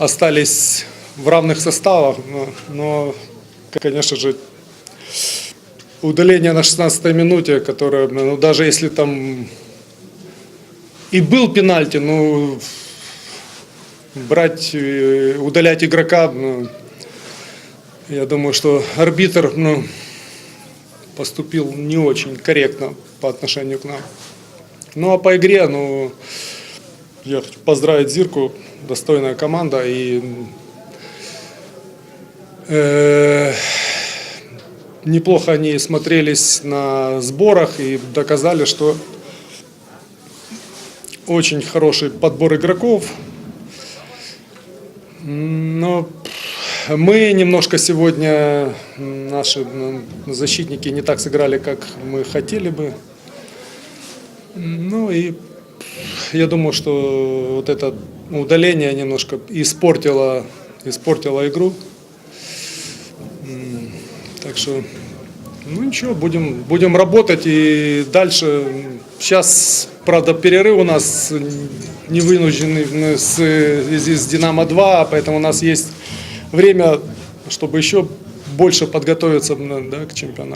остались в равных составах, но, но, конечно же, удаление на 16 минуте, которое, ну, даже если там и был пенальти, ну, брать, удалять игрока, ну, я думаю, что арбитр, ну, поступил не очень корректно по отношению к нам. Ну, а по игре, ну, я хочу поздравить Зирку, достойная команда, и э, неплохо они смотрелись на сборах и доказали, что очень хороший подбор игроков. Но мы немножко сегодня, наши защитники не так сыграли, как мы хотели бы. Ну и я думаю, что вот это удаление немножко испортило, испортило игру. Так что, ну ничего, будем, будем работать и дальше. Сейчас, правда, перерыв у нас не вынужденный с, из Динамо-2, поэтому у нас есть время, чтобы еще больше подготовиться да, к чемпионату.